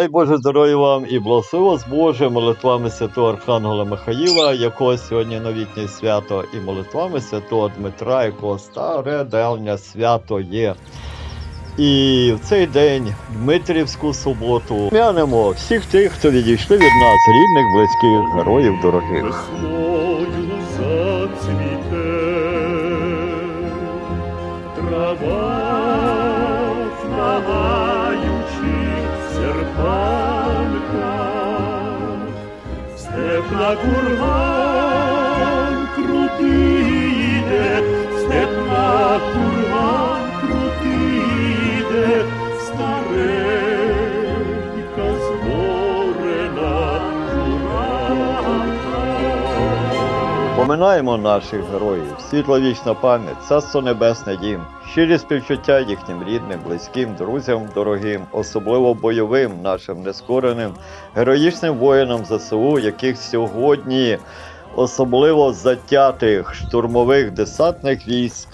Дай Боже здоров'я вам і благослови вас Боже молитвами святого Архангела Михаїла, якого сьогодні новітнє свято, і молитвами святого Дмитра, якого старе давнє свято є. І в цей день, Дмитрівську суботу, мянемо всіх тих, хто відійшли від нас, рідних, близьких, героїв дорогих. Степ на Поминаємо наших героїв, світла вічна пам'ять, царство небесне дім, щирі співчуття їхнім рідним, близьким, друзям, дорогим, особливо бойовим нашим нескореним, героїчним воїнам ЗСУ, яких сьогодні особливо затятих штурмових десантних військ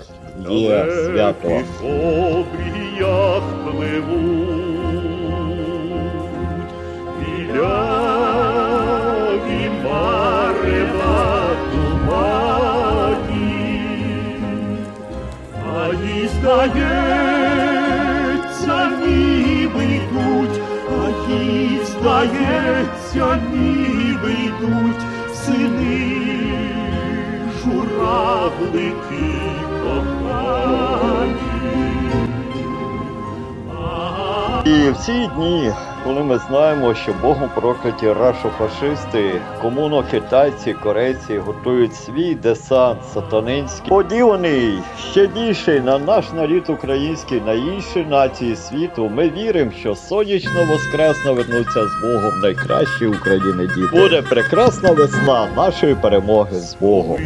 є свято. Здається, ніби йдуть сини журавлики кохані. І в ці дні, коли ми знаємо, що Богом прокляті рашофашисти, комуно-китайці, корейці готують свій десант сатанинський, поділений ще більше на наш нарід український, на інші нації світу, ми віримо, що сонячно воскресно вернуться з Богом найкращі України діти. Буде прекрасна весна нашої перемоги з Богом.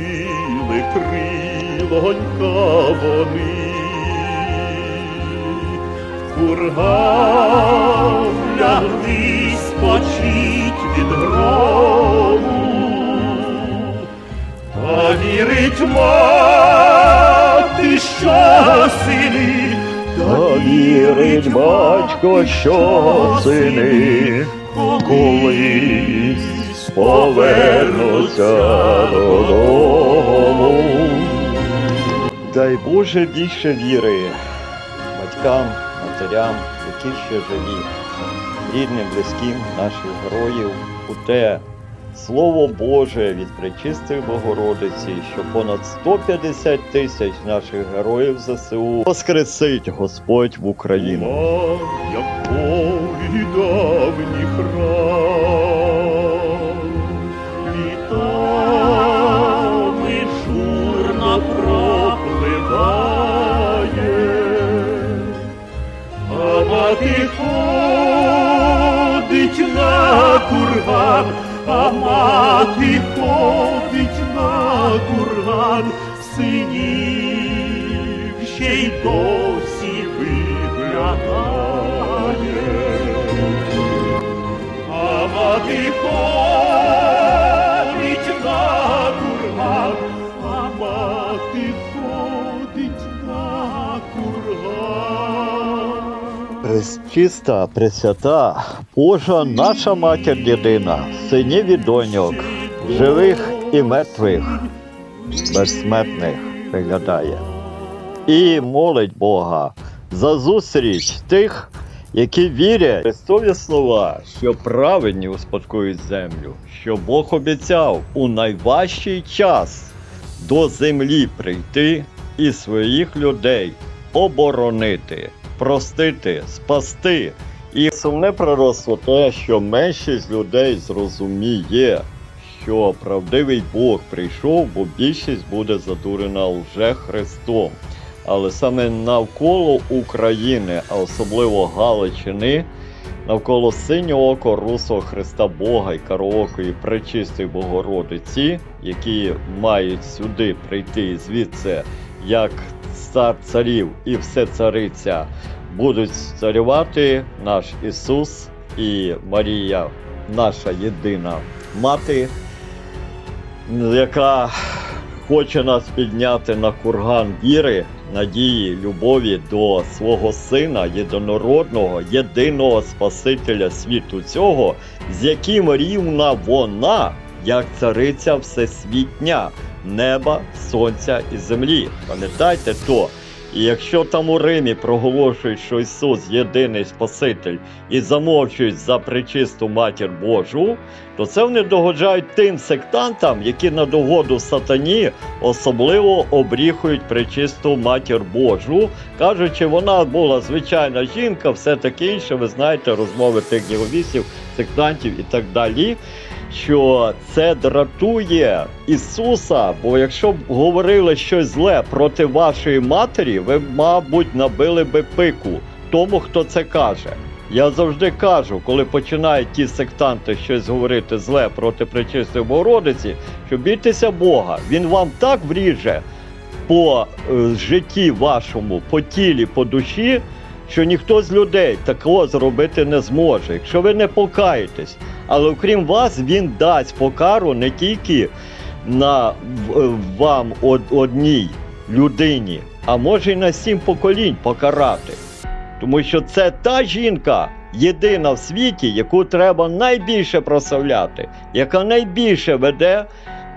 Вони, курган лягли спочить від грому, та вірить мати, що сини, Та вірить батько, що сини. колись повернуться додому. Дай Боже більше віри батькам, матерям, які ще живі, рідним, близьким наших героїв у те Слово Боже від Пречистої Богородиці, що понад 150 тисяч наших героїв ЗСУ воскресить Господь в Україну. Як полі давній ходить на мати ходить на курган. Пречиста, пресвята, Божа наша матір єдина, синів і доньок, живих і мертвих, безсмертних виглядає. І молить Бога за зустріч тих, які вірять Христові слова, що праведні успадкують землю, що Бог обіцяв у найважчий час до землі прийти і своїх людей оборонити, простити, спасти. І сумне пророцтво те, що меншість людей зрозуміє, що правдивий Бог прийшов, бо більшість буде задурена лже Христом. Але саме навколо України, а особливо Галичини, навколо синього око русого Христа Бога і кароокої пречистої Богородиці, які мають сюди прийти звідси як цар царів і все цариця, будуть царювати наш Ісус і Марія, наша єдина мати, яка хоче нас підняти на курган віри, надії, любові до свого сина, єдинородного, єдиного Спасителя світу цього, з яким рівна вона, як цариця всесвітня, неба, сонця і землі. Пам'ятайте то. І якщо там у Римі проголошують, що Ісус єдиний Спаситель і замовчують за причисту матір Божу, то це вони догоджають тим сектантам, які на догоду сатані особливо обріхують причисту матір Божу, кажучи, вона була звичайна жінка, все таке інше. Ви знаєте, розмови тих діговісів, сектантів і так далі. Що це дратує Ісуса, бо якщо б говорили щось зле проти вашої матері, ви, мабуть, набили би пику тому, хто це каже. Я завжди кажу, коли починають ті сектанти щось говорити зле проти Пречистої Богородиці, що бійтеся Бога, він вам так вріже по е, житті вашому, по тілі, по душі, що ніхто з людей такого зробити не зможе, якщо ви не покаєтесь. Але окрім вас, він дасть покару не тільки на вам од- одній людині, а може й на сім поколінь покарати. Тому що це та жінка, єдина в світі, яку треба найбільше прославляти, яка найбільше веде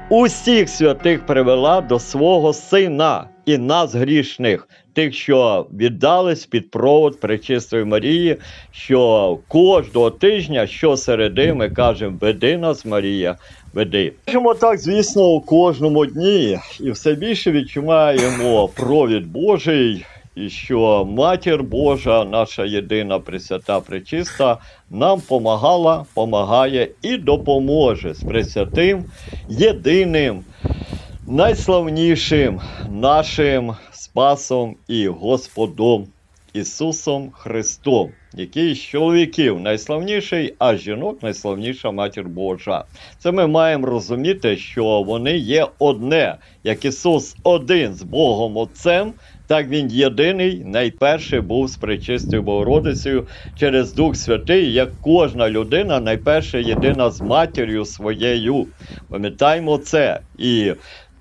усіх святих привела до свого сина і нас грішних, тих, що віддались під провод Пречистої Марії, що кожного тижня, щосереди, ми кажемо, веди нас, Марія, веди. Кажемо так, звісно, у кожному дні, і все більше відчуваємо провід Божий. І що Матір Божа, наша єдина Пресвята Пречиста, нам помагала, помагає і допоможе з Пресвятим, єдиним, найславнішим нашим Спасом і Господом Ісусом Христом, який з чоловіків найславніший, а жінок найславніша Матір Божа. Це ми маємо розуміти, що вони є одне, як Ісус один з Богом Отцем. Так він єдиний, найперший був з пречистою Богородицею через Дух Святий, як кожна людина, найперше єдина з матір'ю своєю. Пам'ятаємо це. І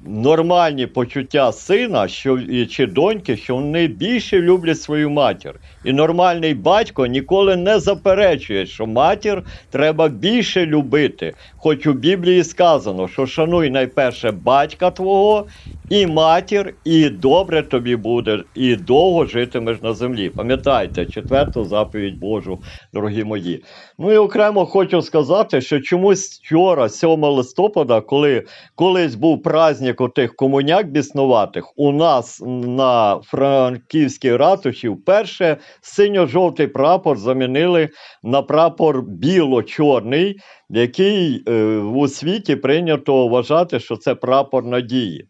нормальні почуття сина що, чи доньки, що вони більше люблять свою матір. І нормальний батько ніколи не заперечує, що матір треба більше любити. Хоч у Біблії сказано, що шануй найперше батька твого і матір, і добре тобі буде, і довго житимеш на землі. Пам'ятайте, четверту заповідь Божу, дорогі мої. Ну і окремо хочу сказати, що чомусь вчора, 7 листопада, коли колись був праздник отих комуняк біснуватих, у нас на франківській ратуші вперше синьо-жовтий прапор замінили на прапор біло-чорний, який е, у світі прийнято вважати, що це прапор надії.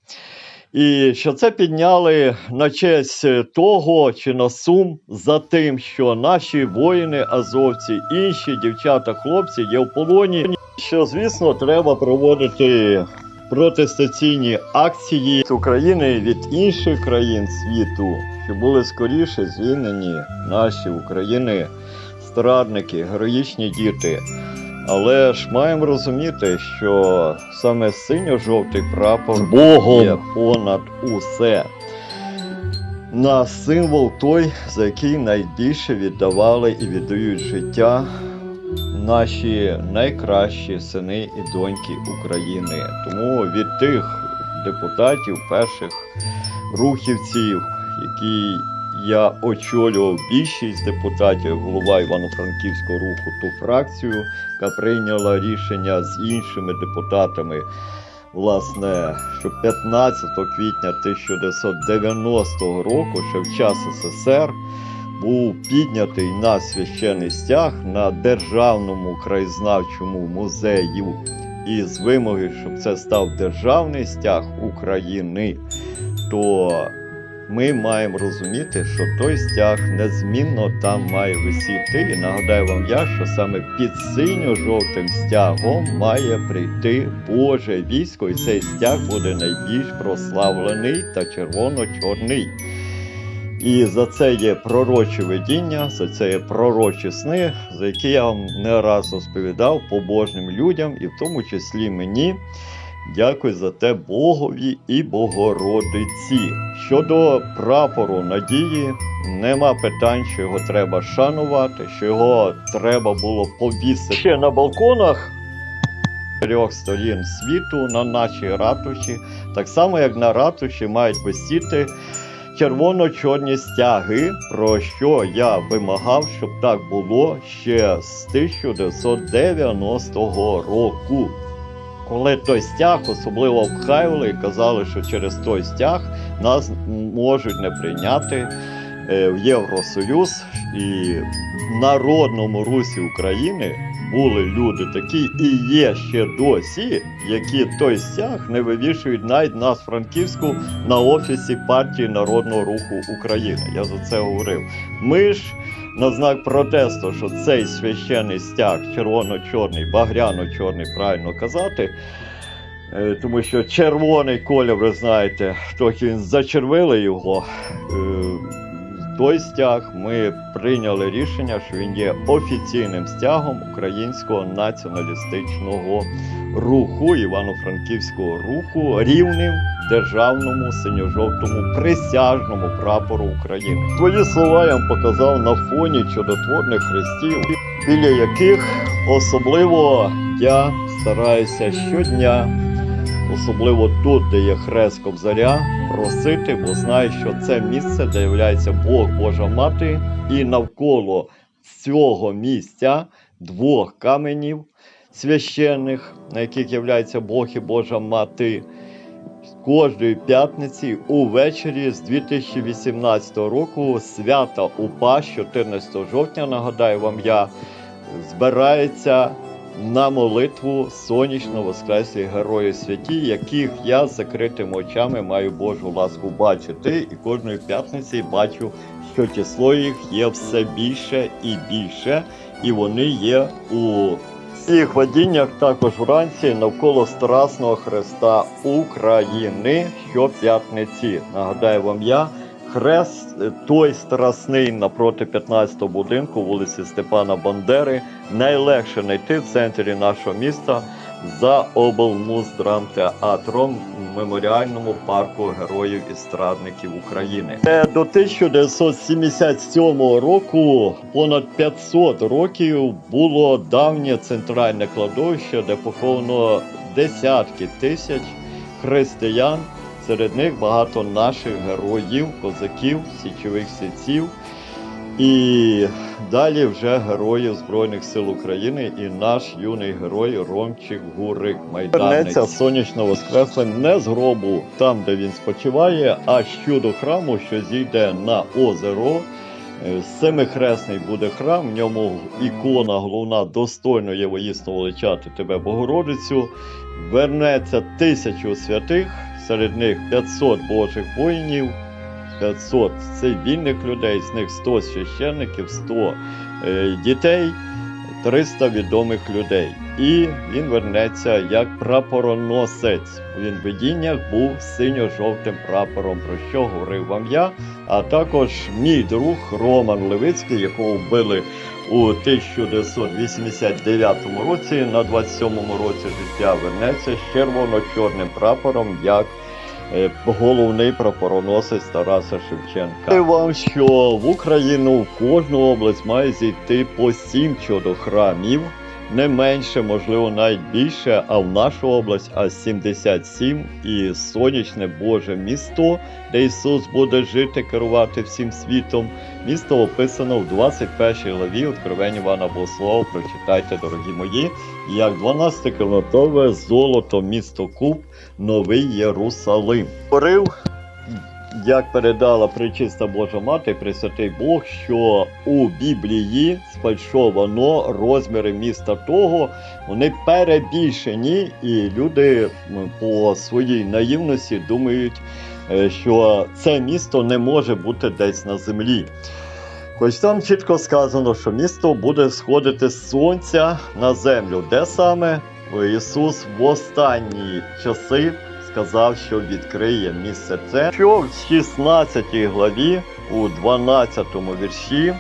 І що це підняли на честь того чи на сум за тим, що наші воїни, азовці, інші дівчата, хлопці є в полоні. Що, звісно, треба проводити протестаційні акції з України від інших країн світу, щоб були скоріше звільнені наші України, страдники, героїчні діти. Але ж маємо розуміти, що саме синьо-жовтий прапор Богом є понад усе. На символ той, за який найбільше віддавали і віддають життя наші найкращі сини і доньки України. Тому від тих депутатів, перших рухівців, які я очолював більшість депутатів, голова Івано-Франківського руху, ту фракцію, яка прийняла рішення з іншими депутатами. Власне, що 15 квітня 1990 року, ще в час СССР, був піднятий на священий стяг на Державному краєзнавчому музею із вимоги, щоб це став державний стяг України, то ми маємо розуміти, що той стяг незмінно там має висіти. І нагадаю вам я, що саме під синьо-жовтим стягом має прийти Боже військо, і цей стяг буде найбільш прославлений та червоно-чорний. І за це є пророчі видіння, за це є пророчі сни, за які я вам не раз розповідав побожним людям, і в тому числі мені. Дякую за те Богові і Богородиці. Щодо прапору надії, нема питань, що його треба шанувати, що його треба було повісити ще на балконах трьох сторін світу на нашій ратуші, так само як на ратуші мають висіти червоно-чорні стяги, про що я вимагав, щоб так було ще з 1990 року. Коли той стяг особливо обхаювали і казали, що через той стяг нас можуть не прийняти в Євросоюз і в народному русі України були люди такі і є ще досі, які той стяг не вивішують навіть нас Франківську на офісі партії Народного руху України. Я за це говорив. Ми ж на знак протесту, що цей священний стяг, червоно-чорний, багряно-чорний, правильно казати. е, Тому що червоний колір, ви знаєте, трохи зачервили його. Той стяг ми прийняли рішення, що він є офіційним стягом українського націоналістичного руху, івано-франківського руху, рівним державному синьо-жовтому присяжному прапору України. Твої слова я вам показав на фоні чудотворних хрестів, біля яких особливо я стараюся щодня, особливо тут, де є хрест Кобзаря, просити, бо знаю, що це місце, де являється Бог Божа Мати, і навколо цього місця двох каменів священних, на яких являється Бог і Божа Мати. Кожної п'ятниці увечері з 2018 року свята УПА з 14 жовтня, нагадаю вам я, збирається на молитву сонячно воскреслі герої святі, яких я з закритими очами маю Божу ласку бачити. І кожної п'ятниці бачу, що число їх є все більше і більше, і вони є у цих водіннях також вранці навколо Страсного Хреста України щоп'ятниці. Нагадаю вам я. Хрест е, той страсний напроти 15-го будинку вулиці Степана Бандери найлегше знайти в центрі нашого міста за облмуздрамтеатром в меморіальному парку Героїв і Страдників України. Е, До 1977 року понад 500 років було давнє центральне кладовище, де поховано десятки тисяч християн. Серед них багато наших героїв, козаків, січових сільців. І далі вже героїв Збройних сил України і наш юний герой Ромчик Гурик Майданець. Вернеться сонячно воскреслим не з гробу, там де він спочиває, а щодо храму, що зійде на озеро. Е, Семихресний буде храм, в ньому ікона головна достойно є воїсно величати тебе Богородицю. Вернеться тисячу святих, серед них 500 божих воїнів, 500 цивільних людей, з них 100 священників, 100 е, дітей, 300 відомих людей. І він вернеться як прапороносець. Він в видіннях був синьо-жовтим прапором, про що говорив вам я. А також мій друг Роман Левицький, якого вбили у 1989 році, на 27-му році життя вернеться з червоно-чорним прапором, як е, головний прапороносець Тараса Шевченка. Кажу вам, що в Україну в кожну область має зійти по сім чудохрамів. Не менше, можливо, навіть більше, а в нашу область аж 77 і сонячне Боже місто, де Ісус буде жити, керувати всім світом. Місто описано в 21 главі Откровень Івана Богослова. Прочитайте, дорогі мої, як 12 кілометрове золото місто Куб, Новий Єрусалим. Говорив, як передала причиста Божа Мати, Пресвятий Бог, що у Біблії сфальшовано розміри міста того, вони перебільшені, і люди по своїй наївності думають, е, що це місто не може бути десь на землі. Хоч там чітко сказано, що місто буде сходити з сонця на землю. Де саме Ісус в останні часи сказав, що відкриє місце це, що в 16 главі, у 12 вірші,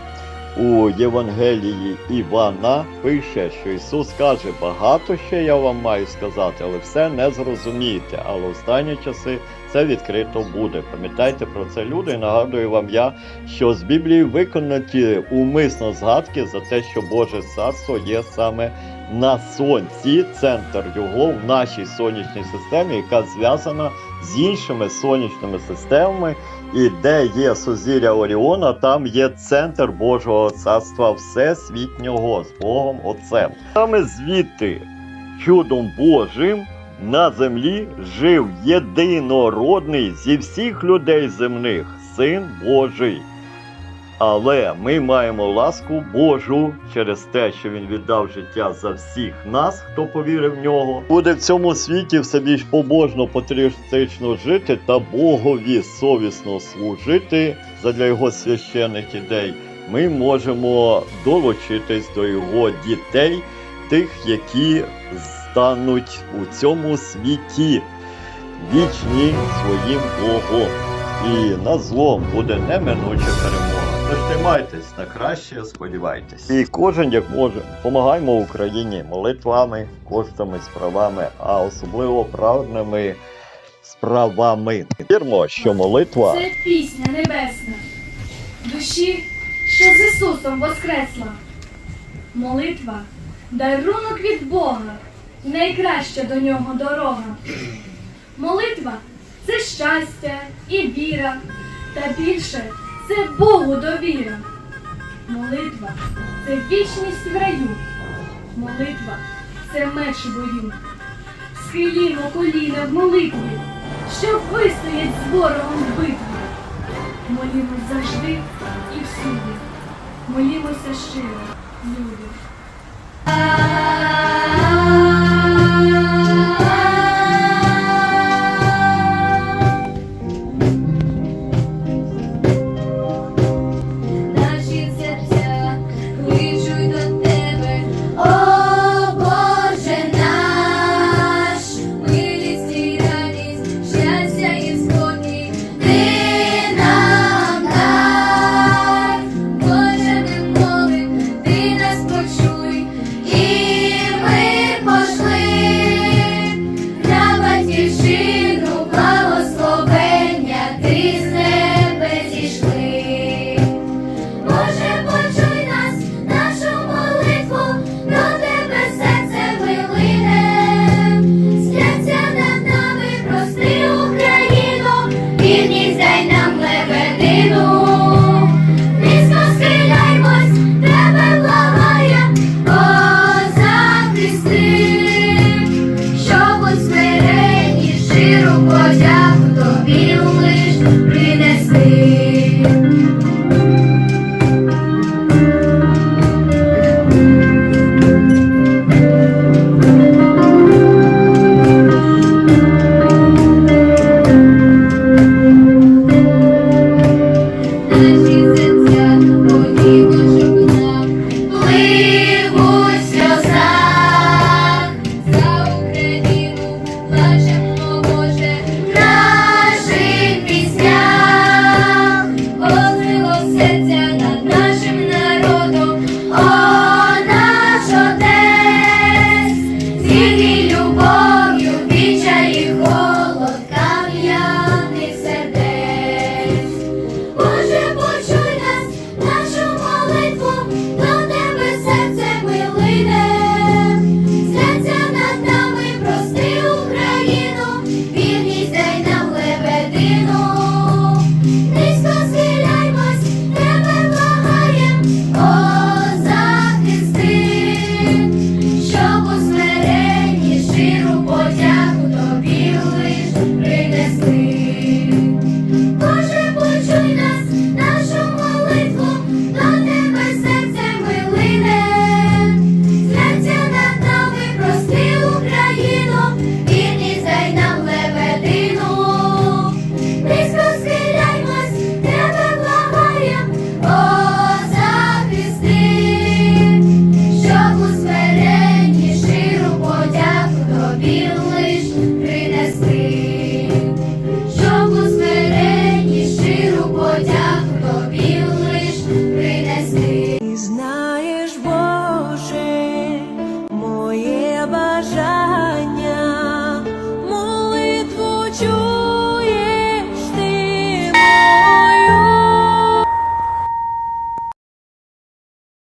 у Євангелії Івана пише, що Ісус каже, багато ще я вам маю сказати, але все не зрозумієте. Але останні часи це відкрито буде. Пам'ятайте про це, люди. І нагадую вам я, що з Біблії виконані умисно згадки за те, що Боже царство є саме на сонці, центр його в нашій сонячній системі, яка зв'язана з іншими сонячними системами. І де є сузір'я Оріона, там є центр Божого царства Всесвітнього з Богом Отцем. Саме звідти чудом Божим на землі жив єдинородний зі всіх людей земних, син Божий. Але ми маємо ласку Божу через те, що він віддав життя за всіх нас, хто повірив в нього. Буде в цьому світі все більш побожно патріотично жити та Богові совісно служити задля його священних ідей. Ми можемо долучитись до його дітей, тих, які стануть у цьому світі вічні своїм Богом. І на злом буде неминуча перемога. Тож тримайтесь на краще, сподівайтесь. І кожен як може, допомагаємо Україні молитвами, коштами, справами, а особливо праведними справами. Вірмо, що молитва Це пісня небесна, душі, що з Ісусом воскресла. Молитва дарунок від Бога, найкраща до нього дорога. Молитва це щастя і віра, та більше це Богу довіра. Молитва це вічність в раю. Молитва це меч бою. Схилімо коліна в молитві, щоб вистоять з ворогом в битві. Молімось завжди і всюди. Молімося щиро, люди.